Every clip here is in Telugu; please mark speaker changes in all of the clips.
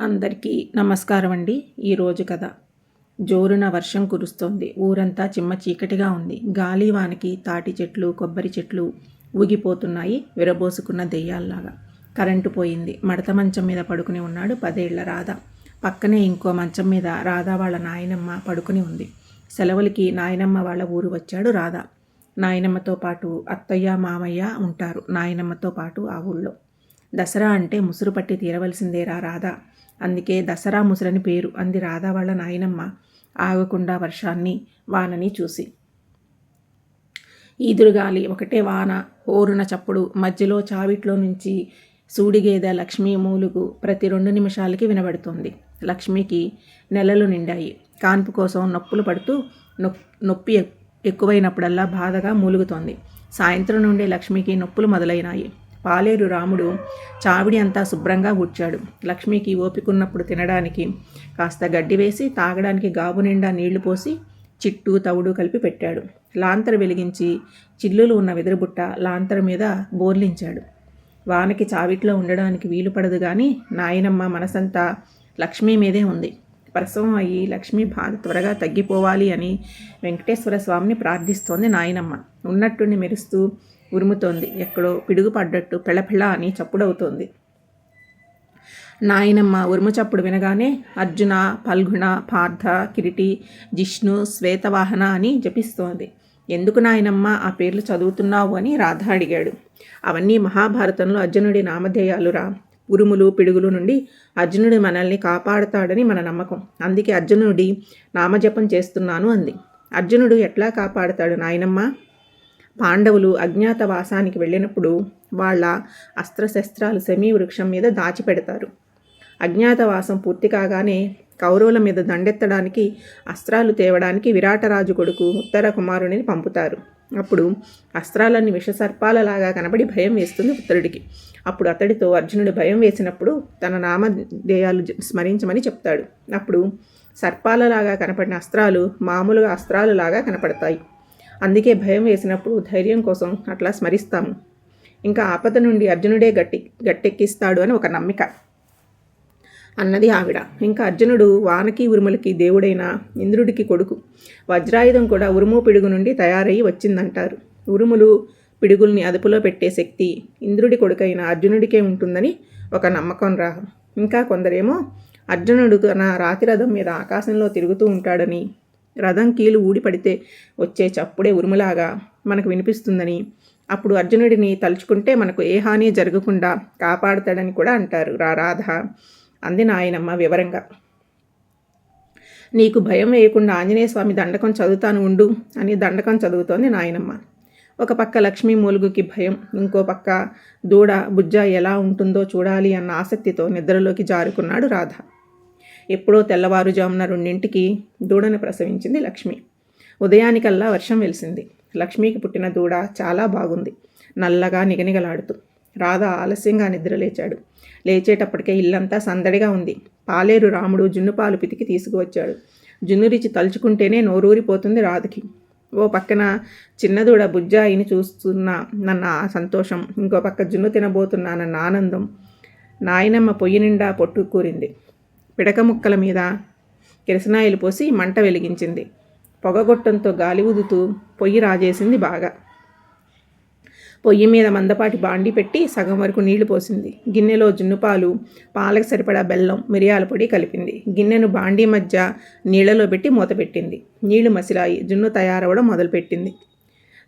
Speaker 1: అందరికీ నమస్కారం అండి ఈరోజు కథ. జోరున వర్షం కురుస్తోంది. ఊరంతా చిమ్మ చీకటిగా ఉంది. గాలి వానికి తాటి చెట్లు కొబ్బరి చెట్లు ఊగిపోతున్నాయి. విరబోసుకున్న దెయ్యాల్లాగా. కరెంటు పోయింది. మడత మంచం మీద పడుకుని ఉన్నాడు పదేళ్ళ రాధ. పక్కనే ఇంకో మంచం మీద రాధా వాళ్ళ నాయనమ్మ పడుకుని ఉంది. సెలవులకి నాయనమ్మ వాళ్ళ ఊరు వచ్చాడు రాధ. నాయనమ్మతో పాటు అత్తయ్య మామయ్య ఉంటారు నాయనమ్మతో పాటు ఆ ఊళ్ళో. దసరా అంటే ముసురు పట్టి తీరవలసిందేరా రాధా? అందుకే దసరా ముసలని పేరు అంది రాధా వాళ్ళ నాయనమ్మ ఆగకుండా వర్షాన్ని వానని చూసి. ఈదురుగాలి ఒకటే వాన హోరున చప్పుడు మధ్యలో చావిట్లో నుంచి సూడిగేద లక్ష్మీ మూలుగు ప్రతి రెండు నిమిషాలకి వినబడుతుంది. లక్ష్మికి నెలలు నిండాయి. కాన్పు కోసం నొప్పులు పడుతూ నొప్పి ఎక్కువైనప్పుడల్లా బాధగా మూలుగుతోంది. సాయంత్రం నుండి లక్ష్మికి నొప్పులు మొదలైనాయి. పాలేరు రాముడు చావిడి అంతా శుభ్రంగా కూర్చాడు లక్ష్మికి ఓపికున్నప్పుడు తినడానికి కాస్త గడ్డి వేసి తాగడానికి గాబు నిండా నీళ్ళు పోసి చిట్టు తవుడు కలిపి పెట్టాడు. లాంతరు వెలిగించి చిల్లులు ఉన్న వెదురుబుట్ట లాంతర్ మీద బోర్లించాడు. వానకి చావిట్లో ఉండడానికి వీలు పడదు కానీ నాయనమ్మ మనసంతా లక్ష్మీ మీదే ఉంది. ప్రసవం అయ్యి లక్ష్మీ బాధ త్వరగా తగ్గిపోవాలి అని వెంకటేశ్వర స్వామిని ప్రార్థిస్తోంది నాయనమ్మ. ఉన్నట్టుండి మెరుస్తూ ఉరుముతోంది. ఎక్కడో పిడుగు పడ్డట్టు పెళపెళ అని చప్పుడవుతోంది. నాయనమ్మ ఉరుము చప్పుడు వినగానే అర్జున పల్గుణ పార్థ కిరిటి జిష్ణు శ్వేతవాహన అని జపిస్తోంది. ఎందుకు నాయనమ్మ ఆ పేర్లు చదువుతున్నావు అని రాధ అడిగాడు. అవన్నీ మహాభారతంలో అర్జునుడి నామధేయాలురా. ఉరుములు పిడుగులు నుండి అర్జునుడి మనల్ని కాపాడుతాడని మన నమ్మకం. అందుకే అర్జునుడి నామజపం చేస్తున్నాను అంది. అర్జునుడు ఎట్లా కాపాడుతాడు నాయనమ్మ? పాండవులు అజ్ఞాతవాసానికి వెళ్ళినప్పుడు వాళ్ళ అస్త్రశస్త్రాలు సెమీ వృక్షం మీద దాచిపెడతారు. అజ్ఞాతవాసం పూర్తి కాగానే కౌరవుల మీద దండెత్తడానికి అస్త్రాలు తేవడానికి విరాటరాజు కొడుకు ఉత్తర కుమారుడిని పంపుతారు. అప్పుడు అస్త్రాలన్నీ విషసర్పాలలాగా కనబడి భయం వేస్తుంది ఉత్తరుడికి. అప్పుడు అతడితో అర్జునుడు భయం వేసినప్పుడు తన నామధేయాలు స్మరించమని చెప్తాడు. అప్పుడు సర్పాలలాగా కనపడిన అస్త్రాలు మామూలుగా అస్త్రాలులాగా కనపడతాయి. అందుకే భయం వేసినప్పుడు ధైర్యం కోసం అట్లా స్మరిస్తాము. ఇంకా ఆపద నుండి అర్జునుడే గట్టి గట్టెక్కిస్తాడు అని ఒక నమ్మిక. అన్నది ఆవిడ. ఇంకా అర్జునుడు వానకి ఉరుములకి దేవుడైన ఇంద్రుడికి కొడుకు. వజ్రాయుధం కూడా ఉరుము పిడుగు నుండి తయారయ్యి వచ్చిందంటారు. ఉరుములు పిడుగుల్ని అదుపులో పెట్టే శక్తి ఇంద్రుడి కొడుకైన అర్జునుడికే ఉంటుందని ఒక నమ్మకం రా ఇంకా కొందరేమో అర్జునుడు తన రాతిరథం మీద ఆకాశంలో తిరుగుతూ ఉంటాడని రథం కీలు ఊడిపడితే వచ్చే చప్పుడే ఉరుములాగా మనకు వినిపిస్తుందని. అప్పుడు అర్జునుడిని తలుచుకుంటే మనకు ఏ హాని జరగకుండా కాపాడుతాడని కూడా అంటారు రా రాధ. అంది నాయనమ్మ వివరంగా. నీకు భయం వేయకుండా ఆంజనేయ స్వామి దండకం చదువుతాను ఉండు అని దండకం చదువుతోంది నాయనమ్మ. ఒక పక్క లక్ష్మీ మూలుగుకి భయం ఇంకో పక్క దూడ బుజ్జ ఎలా ఉంటుందో చూడాలి అన్న ఆసక్తితో నిద్రలోకి జారుకున్నాడు రాధ. ఎప్పుడో తెల్లవారుజామున రెండింటికి దూడను ప్రసవించింది లక్ష్మి. ఉదయానికల్లా వర్షం వెలిసింది. లక్ష్మికి పుట్టిన దూడ చాలా బాగుంది. నల్లగా నిగనిగలాడుతూ రాధ ఆలస్యంగా నిద్రలేచాడు. లేచేటప్పటికే ఇల్లంతా సందడిగా ఉంది. పాలేరు రాముడు జున్ను పాలు పితికి తీసుకువచ్చాడు. జున్ను రుచి తలుచుకుంటేనే నోరూరిపోతుంది రాధకి. ఓ పక్కన చిన్నదూడ బుజ్జాయిని చూస్తున్నా నన్న సంతోషం. ఇంకో పక్క జున్ను తినబోతున్నానన్న ఆనందం. నాయనమ్మ పొయ్యి నిండా పొట్టుకూరింది పిడక ముక్కల మీద కిరసనాయిలు పోసి మంట వెలిగించింది. పొగగొట్టంతో గాలి ఊదుతూ పొయ్యి రాజేసింది బాగా. పొయ్యి మీద మందపాటి బాండి పెట్టి సగం వరకు నీళ్ళు పోసింది. గిన్నెలో జున్నుపాలు పాలకు సరిపడా బెల్లం మిరియాల పొడి కలిపింది. గిన్నెను బాండీ మధ్య నీళ్ళలో పెట్టి మూత పెట్టింది. నీళ్ళు మసిలాయి జున్ను తయారవడం మొదలుపెట్టింది.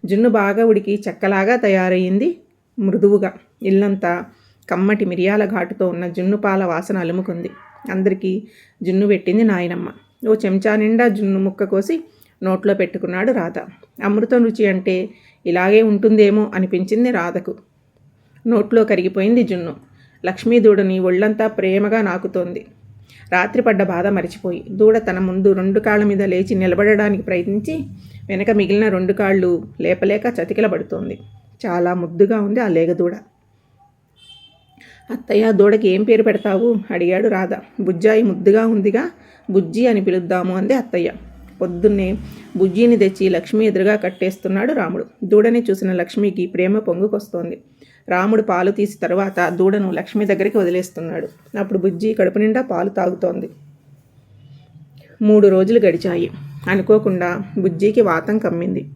Speaker 1: జున్ను బాగా ఉడికి చెక్కలాగా తయారయ్యింది మృదువుగా. ఇల్లంతా కమ్మటి మిరియాల ఘాటుతో ఉన్న జున్ను పాల వాసన అలుముకుంది. అందరికీ జున్ను పెట్టింది నాయనమ్మ. ఓ చెంచా నిండా జున్ను ముక్క కోసి నోట్లో పెట్టుకున్నాడు రాధ. అమృతం రుచి అంటే ఇలాగే ఉంటుందేమో అనిపించింది రాధకు. నోట్లో కరిగిపోయింది జున్ను. లక్ష్మీ దూడని ఒళ్ళంతా ప్రేమగా నాకుతోంది. రాత్రి పడ్డ బాధ మరిచిపోయి దూడ తన ముందు రెండు కాళ్ళ మీద లేచి నిలబడడానికి ప్రయత్నించి వెనక మిగిలిన రెండు కాళ్ళు లేపలేక చతికిలబడుతోంది. చాలా ముద్దుగా ఉంది ఆ లేగదూడ. అత్తయ్య దూడకి ఏం పేరు పెడతావు? అడిగాడు రాధ. బుజ్జాయి ముద్దుగా ఉందిగా బుజ్జి అని పిలుద్దాము అంది అత్తయ్య. పొద్దున్నే బుజ్జిని తెచ్చి లక్ష్మి ఎదురుగా కట్టేస్తున్నాడు రాముడు. దూడని చూసిన లక్ష్మికి ప్రేమ పొంగుకొస్తోంది. రాముడు పాలు తీసి తర్వాత దూడను లక్ష్మి దగ్గరికి వదిలేస్తున్నాడు. అప్పుడు బుజ్జి కడుపు నిండా పాలు తాగుతోంది. మూడు రోజులు గడిచాయి. అనుకోకుండా బుజ్జికి వాతం కమ్మింది.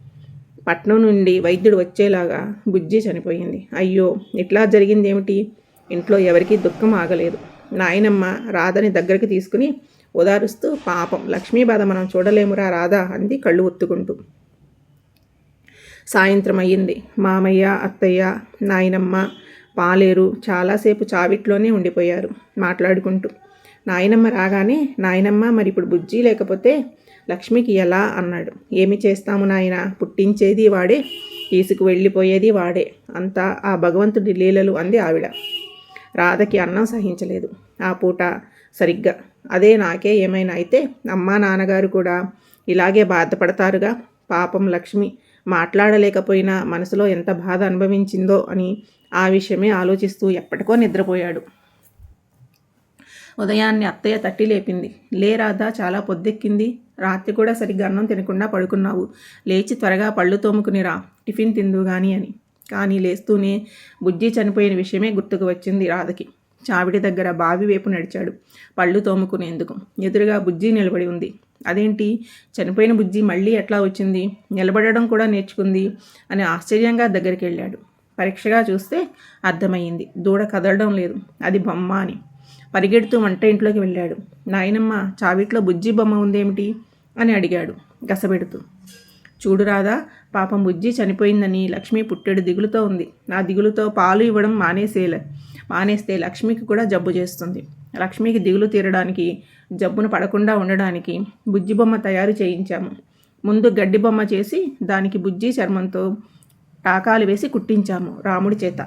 Speaker 1: పట్నం నుండి వైద్యుడు వచ్చేలాగా బుజ్జి చనిపోయింది. అయ్యో ఇట్లా జరిగింది ఏమిటి ఇంట్లో ఎవరికీ దుఃఖం ఆగలేదు. నాయనమ్మ రాధని దగ్గరికి తీసుకుని ఓదారుస్తూ పాపం లక్ష్మీ బాధ మనం చూడలేమురా రాధా అంది కళ్ళు ఒత్తుకుంటూ. సాయంత్రం అయ్యింది. మామయ్య అత్తయ్య నాయనమ్మ పాలేరు చాలాసేపు చావిట్లోనే ఉండిపోయారు మాట్లాడుకుంటూ. నాయనమ్మ రాగానే నాయనమ్మ మరి ఇప్పుడు బుజ్జి లేకపోతే లక్ష్మికి ఎలా? అన్నాడు. ఏమి చేస్తాము నాయన? పుట్టించేది వాడే తీసుకు వెళ్ళిపోయేది వాడే అంతా ఆ భగవంతుడి లీలలు అంది ఆవిడ. రాధకి అన్నం సహించలేదు. ఆ పూట సరిగ్గా అదే నాకే ఏమైనా అయితే అమ్మా నాన్నగారు కూడా ఇలాగే బాధపడతారుగా. పాపం లక్ష్మి మాట్లాడలేకపోయినా మనసులో ఎంత బాధ అనుభవించిందో అని ఆ విషయమే ఆలోచిస్తూ ఎప్పటికో నిద్రపోయాడు. ఉదయాన్నే అత్తయ్య తట్టి లేపింది. లే రాధా చాలా పొద్దెక్కింది. రాత్రి కూడా సరిగ్గా అన్నం తినకుండా పడుకున్నావు. లేచి త్వరగా పళ్ళు తోముకుని రా. టిఫిన్ తిందు గాని అని. కానీ లేస్తూనే బుజ్జి చనిపోయిన విషయమే గుర్తుకు వచ్చింది రాధకి. చావిడి దగ్గర బావి వైపు నడిచాడు. పళ్ళు తోముకునేందుకు. ఎదురుగా బుజ్జి నిలబడి ఉంది. అదేంటి? చనిపోయిన బుజ్జి మళ్ళీ ఎట్లా వచ్చింది? నిలబడడం కూడా నేర్చుకుంది అని ఆశ్చర్యంగా దగ్గరికి వెళ్ళాడు. పరీక్షగా చూస్తే అర్థమయ్యింది. దూడ కదలడం లేదు. అది బొమ్మ అని. పరిగెడుతూ వంట ఇంట్లోకి వెళ్ళాడు. నాయనమ్మ చావిట్లో బుజ్జి బొమ్మ ఉందేమిటి? అని అడిగాడు గసబెడుతూ. చూడు రాదా పాపం బుజ్జి చనిపోయిందని లక్ష్మి పుట్టెడు దిగులుతో ఉంది. నా దిగులుతో పాలు ఇవ్వడం మానేసేలే మానేస్తే లక్ష్మికి కూడా జబ్బు చేస్తుంది. లక్ష్మికి దిగులు తీరడానికి జబ్బును పడకుండా ఉండడానికి బుజ్జి బొమ్మ తయారు చేయించాము. ముందు గడ్డి బొమ్మ చేసి దానికి బుజ్జి చర్మంతో టాకాలు వేసి కుట్టించాము రాముడి చేత.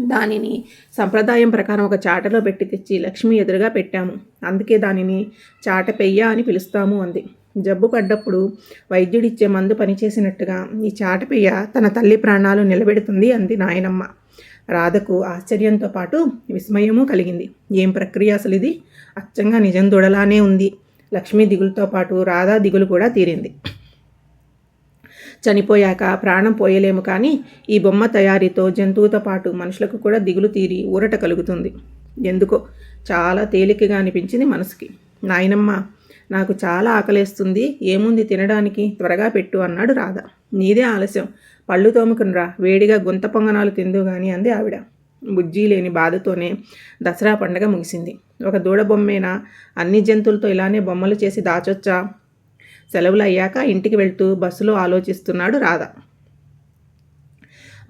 Speaker 1: దానిని సంప్రదాయం ప్రకారం ఒక చాటలో పెట్టి తెచ్చి లక్ష్మి ఎదురుగా పెట్టాము. అందుకే దానిని చాట పెయ్య అని పిలుస్తాము అంది. జబ్బు పడ్డప్పుడు వైద్యుడిచ్చే మందు పనిచేసినట్టుగా ఈ చాటపియ్య తన తల్లి ప్రాణాలు నిలబెడుతుంది అంది నాయనమ్మ. రాధకు ఆశ్చర్యంతో పాటు విస్మయము కలిగింది. ఏం ప్రక్రియ అసలు ఇది అచ్చంగా నిజం దొడలానే ఉంది. లక్ష్మీ దిగులతో పాటు రాధా దిగులు కూడా తీరింది. చనిపోయాక ప్రాణం పోయలేము కానీ ఈ బొమ్మ తయారీతో జంతువుతో పాటు మనుషులకు కూడా దిగులు తీరి ఊరట కలుగుతుంది. ఎందుకో? చాలా తేలికగా అనిపించింది మనసుకి. నాయనమ్మ నాకు చాలా ఆకలేస్తుంది. ఏముంది తినడానికి? త్వరగా పెట్టు అన్నాడు రాధ. నీదే ఆలస్యం. పళ్ళు తోముకునిరా. వేడిగా గుంత పొంగనాలు తిందు కానీ అంది ఆవిడ. బుజ్జి లేని బాధతోనే దసరా పండగ ముగిసింది. ఒక దూడ బొమ్మేనా? అన్ని జంతువులతో ఇలానే బొమ్మలు చేసి దాచొచ్చా? సెలవులు అయ్యాక ఇంటికి వెళ్తూ బస్సులో ఆలోచిస్తున్నాడు రాధ.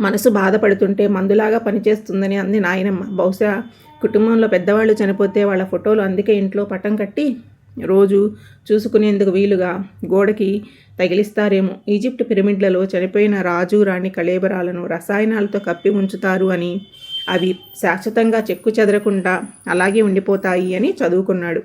Speaker 1: మనసు బాధపడుతుంటే మందులాగా పనిచేస్తుందని అంది నాయనమ్మ. బహుశా కుటుంబంలో పెద్దవాళ్ళు చనిపోతే వాళ్ళ ఫోటోలు అందుకే ఇంట్లో పటం కట్టి రోజు చూసుకునేందుకు వీలుగా గోడకి తగిలిస్తారేమో. ఈజిప్ట్ పిరమిడ్లలో చనిపోయిన రాజు రాణి కళేబరాలను రసాయనాలతో కప్పి ఉంచుతారు అని అవి శాశ్వతంగా చెక్కు చెదరకుండా అలాగే ఉండిపోతాయి అని చదువుకున్నాడు.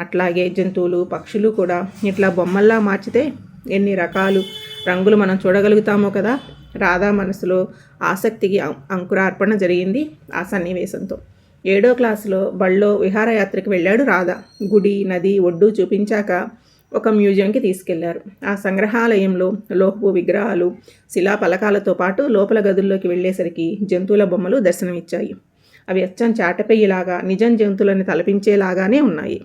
Speaker 1: అట్లాగే జంతువులు పక్షులు కూడా ఇట్లా బొమ్మల్లా మార్చితే ఎన్ని రకాలు రంగులు మనం చూడగలుగుతామో కదా. రాధా మనసులో ఆసక్తికి అంకురార్పణ జరిగింది ఆ సన్నివేశంతో. ఏడో క్లాసులో బళ్ళో విహారయాత్రకు వెళ్ళాడు రాధ. గుడి నది ఒడ్డు చూపించాక ఒక మ్యూజియంకి తీసుకెళ్ళారు. ఆ సంగ్రహాలయంలో లోహపు విగ్రహాలు శిలా పలకాలతో పాటు లోపల గదుల్లోకి వెళ్ళేసరికి జంతువుల బొమ్మలు దర్శనమిచ్చాయి. అవి అచ్చం చాటపెయ్యిలాగా నిజం జంతువులను తలపించేలాగానే ఉన్నాయి.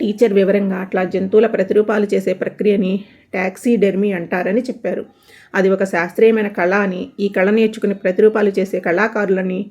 Speaker 1: టీచర్ వివరంగా అట్లా జంతువుల ప్రతిరూపాలు చేసే ప్రక్రియని ట్యాక్సీడెర్మీ అంటారని చెప్పారు. అది ఒక శాస్త్రీయమైన కళ అని ఈ కళ నేర్చుకుని ప్రతిరూపాలు చేసే కళాకారులని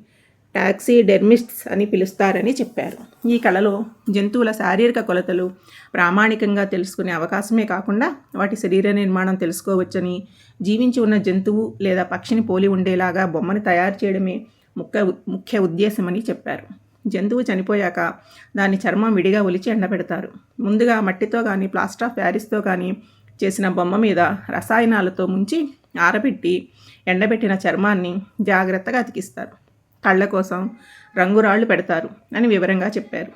Speaker 1: టాక్సీ డెర్మిస్ట్స్ అని పిలుస్తారని చెప్పారు. ఈ కళలో జంతువుల శారీరక కొలతలు ప్రామాణికంగా తెలుసుకునే అవకాశమే కాకుండా వాటి శరీర నిర్మాణం తెలుసుకోవచ్చని జీవించి ఉన్న జంతువు లేదా పక్షిని పోలి ఉండేలాగా బొమ్మను తయారు చేయడమే ముఖ్య ముఖ్య ఉద్దేశమని చెప్పారు. జంతువు చనిపోయాక దాని చర్మం విడిగా ఒలిచి ఎండబెడతారు. ముందుగా మట్టితో కానీ ప్లాస్టర్ ఆఫ్ ప్యారిస్తో కానీ చేసిన బొమ్మ మీద రసాయనాలతో ముంచి ఆరబెట్టి ఎండబెట్టిన చర్మాన్ని జాగ్రత్తగా అతికిస్తారు. కళ్ళ కోసం రంగురాళ్ళు పెడతారు అని వివరంగా చెప్పారు.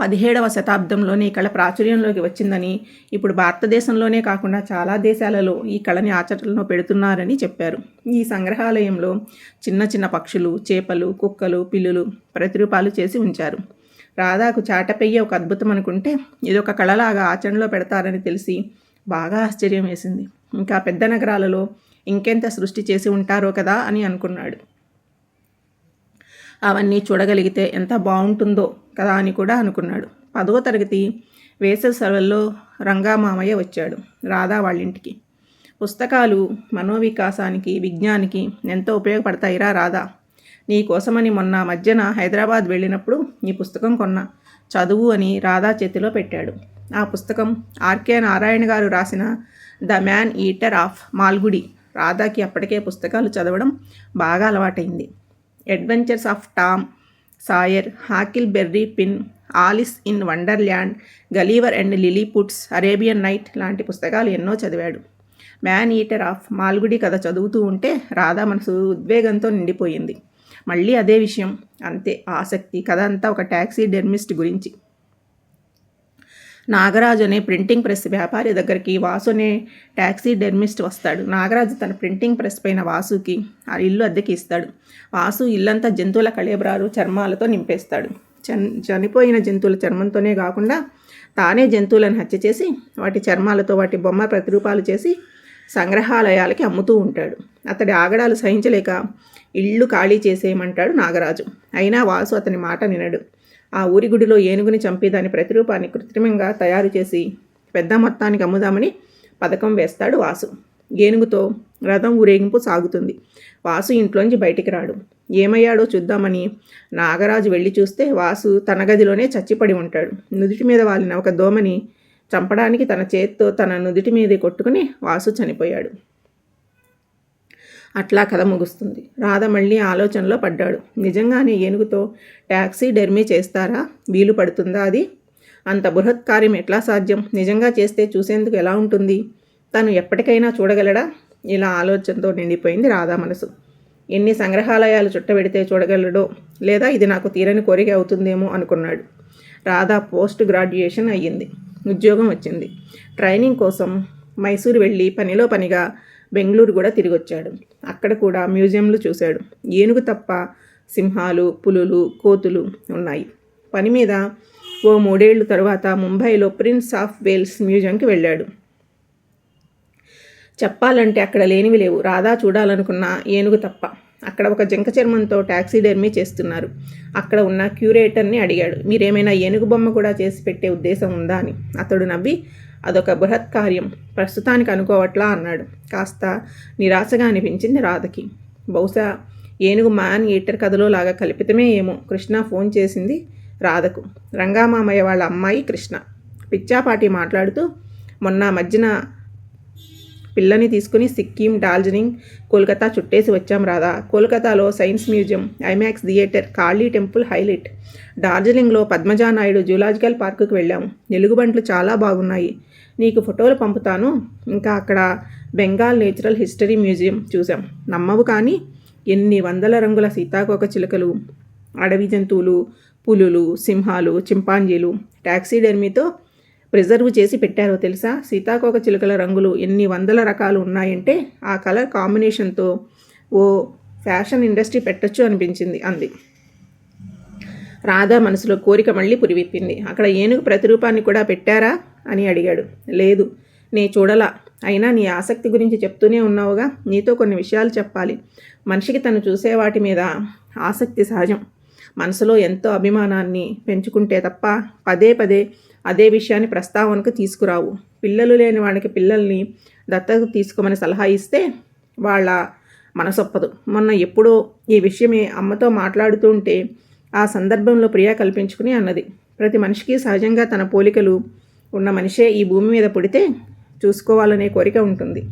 Speaker 1: పదిహేడవ శతాబ్దంలోనే ఈ కళ ప్రాచుర్యంలోకి వచ్చిందని ఇప్పుడు భారతదేశంలోనే కాకుండా చాలా దేశాలలో ఈ కళని ఆచరణలో పెడుతున్నారని చెప్పారు. ఈ సంగ్రహాలయంలో చిన్న చిన్న పక్షులు చేపలు కుక్కలు పిల్లులు ప్రతిరూపాలు చేసి ఉంచారు. రాధాకు చాటపెయ్య ఒక అద్భుతం అనుకుంటే ఇది ఒక కళలాగా ఆచరణలో పెడతారని తెలిసి బాగా ఆశ్చర్యం వేసింది. ఇంకా పెద్ద నగరాలలో ఇంకెంత సృష్టి చేసి ఉంటారో కదా అని అనుకున్నాడు. అవన్నీ చూడగలిగితే ఎంత బాగుంటుందో కదా అని కూడా అనుకున్నాడు. పదవ తరగతి వేసవి సెలవుల్లో రంగామామయ్య వచ్చాడు రాధా వాళ్ళింటికి. పుస్తకాలు మనోవికాసానికి విజ్ఞానికి ఎంతో ఉపయోగపడతాయిరా రాధా. నీ కోసమని మొన్న మధ్యన హైదరాబాద్ వెళ్ళినప్పుడు నీ పుస్తకం కొన్నా చదువు అని రాధా చేతిలో పెట్టాడు. ఆ పుస్తకం ఆర్కే నారాయణ గారు రాసిన the man eater of Malgudi. రాధాకి అప్పటికే పుస్తకాలు చదవడం బాగా అలవాటైంది. Adventures of Tom Sawyer Huckleberry Finn Alice in Wonderland Gulliver and Lilliputs Arabian night లాంటి పుస్తకాలు ఎన్నో చదివాడు. మ్యాన్ ఈటర్ ఆఫ్ మాల్గుడి కథ చదువుతూ ఉంటే రాధా మనసు ఉద్వేగంతో నిండిపోయింది. మళ్ళీ అదే విషయం అంతే ఆసక్తి కథ అంతా ఒక ట్యాక్సీ డెర్మిస్ట్ గురించి. నాగరాజు అనే ప్రింటింగ్ ప్రెస్ వ్యాపారి దగ్గరికి వాసు అనే ట్యాక్సీ డెర్మిస్ట్ వస్తాడు. నాగరాజు తన ప్రింటింగ్ ప్రెస్ పైన వాసుకి ఆ ఇల్లు అద్దెకి ఇస్తాడు. వాసు ఇల్లంతా జంతువుల కళేబరాలు చర్మాలతో నింపేస్తాడు. చన్ చనిపోయిన జంతువుల చర్మంతోనే కాకుండా తానే జంతువులను హత్య చేసి వాటి చర్మాలతో వాటి బొమ్మ ప్రతిరూపాలు చేసి సంగ్రహాలయాలకి అమ్ముతూ ఉంటాడు. అతడి ఆగడాలు సహించలేక ఇళ్ళు ఖాళీ చేసేయమంటాడు నాగరాజు. అయినా వాసు అతని మాట వినడు. ఆ ఊరి గుడిలో ఏనుగుని చంపి దాని ప్రతిరూపాన్ని కృత్రిమంగా తయారు చేసి పెద్ద మొత్తానికి అమ్ముదామని పథకం వేస్తాడు వాసు. ఏనుగుతో రథం ఊరేగింపు సాగుతుంది. వాసు ఇంట్లోంచి బయటికి రాడు. ఏమయ్యాడో చూద్దామని నాగరాజు వెళ్ళి చూస్తే వాసు తన గదిలోనే చచ్చిపడి ఉంటాడు. నుదుటి మీద వాలిన ఒక దోమని చంపడానికి తన చేత్తో తన నుదుటి మీదే కొట్టుకుని వాసు చనిపోయాడు. అట్లా కథ ముగుస్తుంది. రాధ మళ్ళీ ఆలోచనలో పడ్డాడు. నిజంగానే ఏనుగుతో ట్యాక్సీ డెర్మీ చేస్తారా? వీలు పడుతుందా అది? అంత బృహత్ కార్యం ఎట్లా సాధ్యం? నిజంగా చేస్తే చూసేందుకు ఎలా ఉంటుంది? తను ఎప్పటికైనా చూడగలడా? ఇలా ఆలోచనతో నిండిపోయింది రాధా మనసు. ఎన్ని సంగ్రహాలయాలు చుట్టబెడితే చూడగలడో లేదా ఇది నాకు తీరని కోరిక అవుతుందేమో అనుకున్నాడు. రాధా పోస్ట్ గ్రాడ్యుయేషన్ అయ్యింది. ఉద్యోగం వచ్చింది. ట్రైనింగ్ కోసం మైసూరు వెళ్ళి పనిలో పనిగా బెంగళూరు కూడా తిరిగి వచ్చాడు అక్కడ కూడా మ్యూజియంలు చూశాడు. ఏనుగు తప్ప సింహాలు పులులు కోతులు ఉన్నాయి. పని మీద ఓ మూడేళ్ళ తర్వాత ముంబైలో ప్రిన్స్ ఆఫ్ వేల్స్ మ్యూజియంకి వెళ్ళాడు. చెప్పాలంటే అక్కడ లేనివి లేవు. రాధా చూడాలనుకున్న ఏనుగు తప్ప. అక్కడ ఒక జంక చర్మంతో టాక్సీడర్మీ చేస్తున్నారు. అక్కడ ఉన్న క్యూరేటర్ని అడిగాడు. మీరేమైనా ఏనుగు బొమ్మ కూడా చేసి పెట్టే ఉద్దేశం ఉందా? అని. అతడు నవ్వి అదొక బృహత్ కార్యం. ప్రస్తుతానికి అనుకోవట్లా అన్నాడు. కాస్త నిరాశగా అనిపించింది రాధకి. బహుశా ఏనుగు మ్యాన్ ఈటర్ కథలో లాగా కల్పితమే ఏమో కృష్ణ ఫోన్ చేసింది రాధకు. రంగామామయ్య వాళ్ళ అమ్మాయి కృష్ణ. పిచ్చాపాటి మాట్లాడుతూ మొన్న మధ్యన పిల్లని తీసుకుని సిక్కిం డార్జిలింగ్ కోల్కతా చుట్టేసి వచ్చాం రాదా కోల్కతాలో science museum IMAX theatre Kali temple highlight. డార్జిలింగ్లో Padmaja Naidu zoological పార్కుకు వెళ్ళాము ఎలుగుబంట్లు చాలా బాగున్నాయి. నీకు ఫోటోలు పంపుతాను. ఇంకా అక్కడ బెంగాల్ నేచురల్ హిస్టరీ మ్యూజియం చూసాం నమ్మవు కానీ ఎన్ని వందల రంగుల సీతాకోక చిలుకలు అడవి జంతువులు పులులు సింహాలు చింపాంజీలు టాక్సీ డెర్మీతో ప్రిజర్వ్ చేసి పెట్టారో తెలుసా? సీతాకోక చిలుకల రంగులు ఎన్ని వందల రకాలు ఉన్నాయంటే ఆ కలర్ కాంబినేషన్తో ఓ ఫ్యాషన్ ఇండస్ట్రీ పెట్టచ్చు అనిపించింది అంది. రాధా మనసులో కోరిక మళ్ళీ పురివిప్పింది అక్కడ ఏనుగు ప్రతిరూపాన్ని కూడా పెట్టారా? అని అడిగాడు. లేదు. నే చూడలా. అయినా నీ ఆసక్తి గురించి చెప్తూనే ఉన్నావుగా. నీతో కొన్ని విషయాలు చెప్పాలి. మనిషికి తను చూసే వాటి మీద ఆసక్తి సహజం. మనసులో ఎంతో అభిమానాన్ని పెంచుకుంటే తప్ప పదే పదే అదే విషయాన్ని ప్రస్తావనకు తీసుకురావు. పిల్లలు లేని వాడికి పిల్లల్ని దత్తత తీసుకోమని సలహా ఇస్తే వాళ్ళ మనసొప్పదు. మొన్న ఎప్పుడో ఈ విషయమే అమ్మతో మాట్లాడుతూ ఉంటే ఆ సందర్భంలో ప్రియ కల్పించుకుని అన్నది. ప్రతి మనిషికి సహజంగా తన పోలికలు ఉన్న మనిషే ఈ భూమి మీద పుడితే చూసుకోవాలనే కోరిక ఉంటుంది.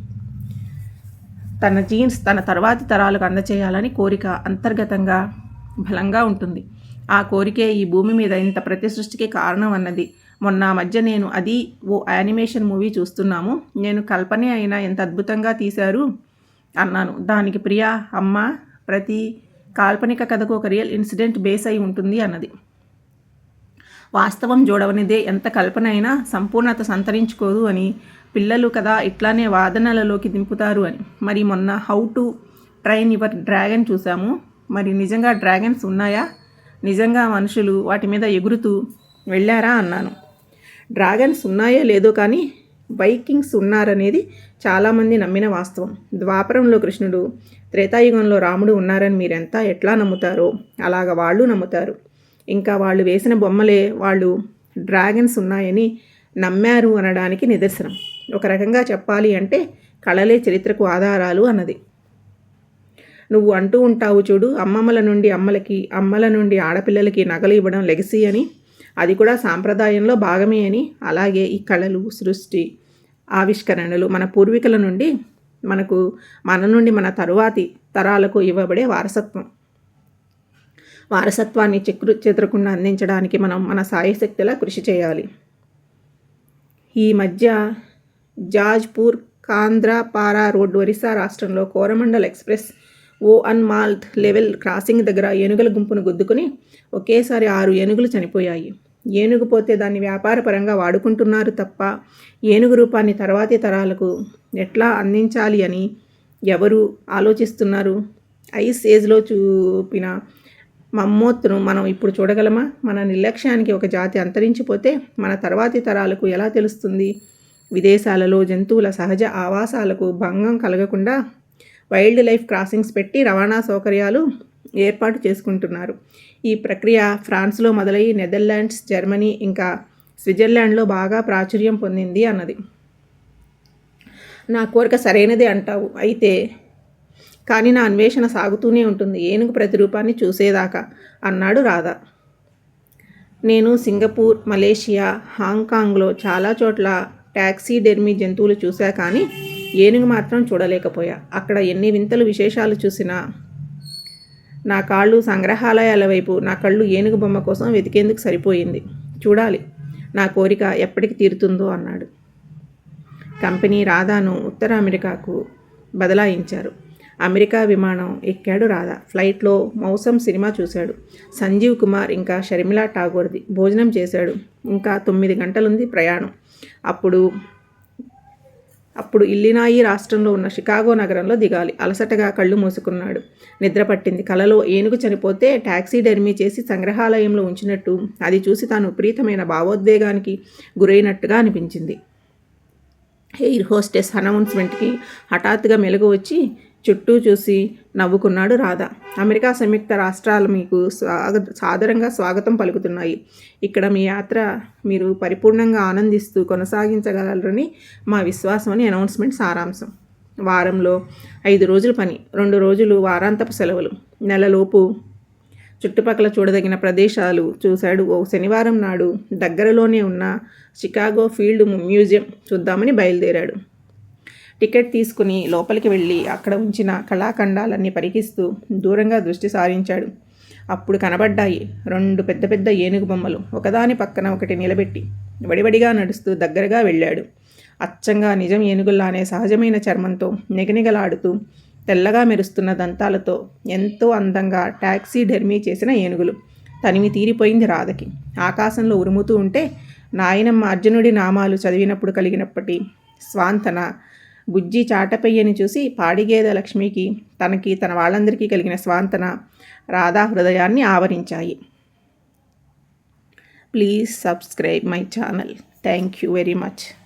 Speaker 1: తన జీన్స్ తన తర్వాతి తరాలకు అందచేయాలని కోరిక అంతర్గతంగా బలంగా ఉంటుంది. ఆ కోరికే ఈ భూమి మీద ఇంత ప్రతి సృష్టికి కారణం అన్నది మొన్న మధ్య నేను అది ఓ యానిమేషన్ మూవీ చూస్తున్నాము. నేను కల్పనే అయినా ఎంత అద్భుతంగా తీశారు అన్నాను. దానికి ప్రియా అమ్మ ప్రతి కాల్పనిక కథకు ఒక రియల్ ఇన్సిడెంట్ బేస్ అయి ఉంటుంది అన్నది. వాస్తవం చూడవనిదే ఎంత కల్పన అయినా సంపూర్ణత సంతరించుకోదు అని పిల్లలు కదా ఇట్లానే వాదనలలోకి దింపుతారు అని. మరి మొన్న how to train your dragon చూసాము మరి నిజంగా డ్రాగన్స్ ఉన్నాయా? నిజంగా మనుషులు వాటి మీద ఎగురుతూ వెళ్ళారా? అన్నాను. డ్రాగన్స్ ఉన్నాయో లేదో కానీ వైకింగ్స్ ఉన్నారనేది చాలామంది నమ్మిన వాస్తవం. ద్వాపరంలో కృష్ణుడు త్రేతాయుగంలో రాముడు ఉన్నారని మీరెంత ఎట్లా నమ్ముతారో అలాగ వాళ్ళు నమ్ముతారు. ఇంకా వాళ్ళు వేసిన బొమ్మలే వాళ్ళు డ్రాగన్స్ ఉన్నాయని నమ్మారు అనడానికి నిదర్శనం. ఒక రకంగా చెప్పాలి అంటే కళలే చరిత్రకు ఆధారాలు అన్నది. నువ్వు అంటూ ఉంటావు చూడు అమ్మమ్మల నుండి అమ్మలకి అమ్మల నుండి ఆడపిల్లలకి నగలు ఇవ్వడం లెగసీ అని అది కూడా సాంప్రదాయంలో భాగమే అని. అలాగే ఈ కళలు సృష్టి ఆవిష్కరణలు మన పూర్వీకుల నుండి మనకు మన నుండి మన తరువాతి తరాలకు ఇవ్వబడే వారసత్వం. వారసత్వాన్ని చిక్రు చెదరకుండా అందించడానికి మనం మన సాయశక్తిలా కృషి చేయాలి. ఈ మధ్య జాజ్పూర్ కాంద్రాపారా రోడ్ ఒరిస్సా రాష్ట్రంలో కోరమండల్ ఎక్స్ప్రెస్ ఓ అన్ మాల్త్ లెవెల్ క్రాసింగ్ దగ్గర ఏనుగుల గుంపును గుద్దుకుని ఒకేసారి ఆరు ఏనుగులు చనిపోయాయి. ఏనుగు పోతే దాన్ని వ్యాపారపరంగా వాడుకుంటున్నారు తప్ప ఏనుగు రూపాన్ని తర్వాతి తరాలకు ఎట్లా అందించాలి అని ఎవరు ఆలోచిస్తున్నారు? ఐస్ ఏజ్లో చూపిన మమ్మోత్తును మనం ఇప్పుడు చూడగలమా? మన నిర్లక్ష్యానికి ఒక జాతి అంతరించిపోతే మన తర్వాతి తరాలకు ఎలా తెలుస్తుంది? విదేశాలలో జంతువుల సహజ ఆవాసాలకు భంగం కలగకుండా వైల్డ్ లైఫ్ క్రాసింగ్స్ పెట్టి రవాణా సౌకర్యాలు ఏర్పాటు చేసుకుంటున్నారు. ఈ ప్రక్రియ ఫ్రాన్స్లో మొదలై నెదర్లాండ్స్ జర్మనీ ఇంకా స్విట్జర్లాండ్లో బాగా ప్రాచుర్యం పొందింది అన్నది. నా కోరిక సరైనదే అంటావు. అయితే కానీ నా అన్వేషణ సాగుతూనే ఉంటుంది. ఏనుగు ప్రతిరూపాన్ని చూసేదాకా అన్నాడు రాధా. నేను సింగపూర్ మలేషియా హాంకాంగ్లో చాలా చోట్ల టాక్సీ డెర్మీ జంతువులు చూశా కానీ ఏనుగు మాత్రం చూడలేకపోయా. అక్కడ ఎన్ని వింతలు విశేషాలు చూసినా నా కాళ్ళు సంగ్రహాలయాల వైపు నా కళ్ళు ఏనుగు బొమ్మ కోసం వెతికేందుకు సరిపోయింది. చూడాలి నా కోరిక ఎప్పటికి తీరుతుందో అన్నాడు. కంపెనీ రాధాను ఉత్తర అమెరికాకు బదలాయించారు. అమెరికా విమానం ఎక్కాడు రాధా. ఫ్లైట్లో మౌసం సినిమా చూశాడు. సంజీవ్ కుమార్ ఇంకా షర్మిలా ఠాగూర్ది భోజనం చేశాడు. ఇంకా తొమ్మిది గంటలుంది ప్రయాణం. అప్పుడు అప్పుడు ఇల్లినాయి రాష్ట్రంలో ఉన్న షికాగో నగరంలో దిగాలి. అలసటగా కళ్ళు మూసుకున్నాడు. నిద్ర పట్టింది. కలలో ఏనుగు చనిపోతే ట్యాక్సీ డెర్మీ చేసి సంగ్రహాలయంలో ఉంచినట్టు అది చూసి తాను విపరీతమైన భావోద్వేగానికి గురైనట్టుగా అనిపించింది. ఎయిర్ హోస్టెస్ అనౌన్స్మెంట్కి హఠాత్తుగా మెలుగు వచ్చి చుట్టూ చూసి నవ్వుకున్నాడు రాధా. అమెరికా సంయుక్త రాష్ట్రాలు మీకు స్వాగత సాదరంగా స్వాగతం పలుకుతున్నాయి. ఇక్కడ మీ యాత్ర మీరు పరిపూర్ణంగా ఆనందిస్తూ కొనసాగించగలరని మా విశ్వాసం అని అనౌన్స్మెంట్ సారాంశం. వారంలో ఐదు రోజుల పని రెండు రోజులు వారాంతపు సెలవులు. నెలలోపు చుట్టుపక్కల చూడదగిన ప్రదేశాలు చూశాడు. ఓ శనివారం నాడు దగ్గరలోనే ఉన్న చికాగో ఫీల్డ్ మ్యూజియం చూద్దామని బయలుదేరాడు. టికెట్ తీసుకుని లోపలికి వెళ్ళి అక్కడ ఉంచిన కళాఖండాలన్నీ పరికిస్తూ దూరంగా దృష్టి సారించాడు. అప్పుడు కనబడ్డాయి రెండు పెద్ద పెద్ద ఏనుగు బొమ్మలు. ఒకదాని పక్కన ఒకటి నిలబెట్టి వడివడిగా నడుస్తూ దగ్గరగా వెళ్ళాడు. అచ్చంగా నిజం ఏనుగుల్లానే సహజమైన చర్మంతో నిగనిగలాడుతూ తెల్లగా మెరుస్తున్న దంతాలతో ఎంతో అందంగా ట్యాక్సీ డెర్మీ చేసిన ఏనుగులు. తనివి తీరిపోయింది రాధకి. ఆకాశంలో ఉరుముతూ ఉంటే నాయనమ్మ అర్జునుడి నామాలు చదివినప్పుడు కలిగినప్పటి స్వాంతన బుజ్జి చాటపయ్యని చూసి పాడిగేద లక్ష్మికి తనకి తన వాళ్ళందరికీ కలిగిన స్వాంతన రాధా హృదయాన్ని ఆవరించాయి. Please subscribe my channel. Thank you very much.